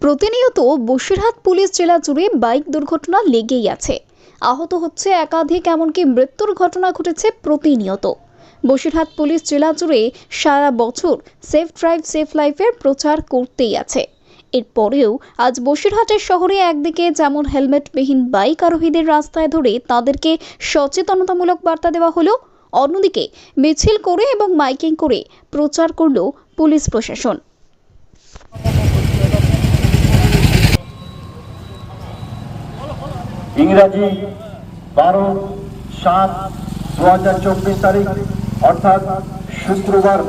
প্রতিনিয়ত বসিরহাট পুলিশ জেলা জুড়ে বাইক দুর্ঘটনা লেগেই আছে। আহত হচ্ছে একাধিক এমনকি মৃত্যুর ঘটনা ঘটেছে প্রতিনিয়ত। বসিরহাট পুলিশ জেলা জুড়ে সারা বছর সেফ ড্রাইভ, সেফ লাইফের প্রচার করতেই আছে। এরপরেও আজ বসিরহাটের শহরে একদিকে যেমন হেলমেটবিহীন বাইক আরোহীদের রাস্তায় ধরে তাদেরকে সচেতনতামূলক বার্তা দেওয়া হলো, অন্যদিকে মিছিল করে এবং মাইকিং করে প্রচার করল পুলিশ প্রশাসন। ইংরাজি বারো সাত দু হাজার চব্বিশ তারিখ, অর্থাৎ শুক্রবার।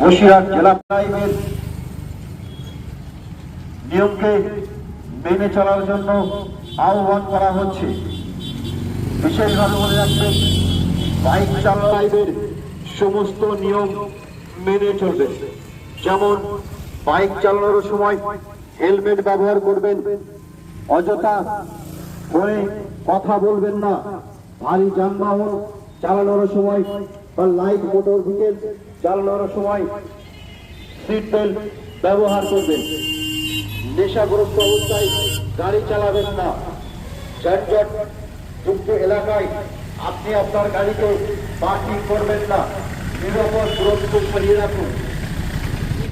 বসিরহাট জেলা প্রাইভেট নিয়মকে মেনে চলার জন্য আহ্বান করা হচ্ছে। বিশেষভাবে মনে রাখবেন, বাইক চালাইবের সমস্ত নিয়ম মেনে চলবে। যেমন, বাইক চালানোর সময় হেলমেট ব্যবহার করবেন। অযথা ফোনে কথা বলবেন না। ভারী যানবাহন চালানোর সময় বা লাইট মোটর ভেহিকেল চালানোর সময় সিট বেল্ট ব্যবহার করবেন। নেশাগ্রস্ত অবস্থায় গাড়ি চালাবেন না। যানজট যুক্ত এলাকায় আপনি আপনার গাড়িকে পার্কিং করবেন না। নিরাপদ দূরত্ব সরিয়ে রাখুন।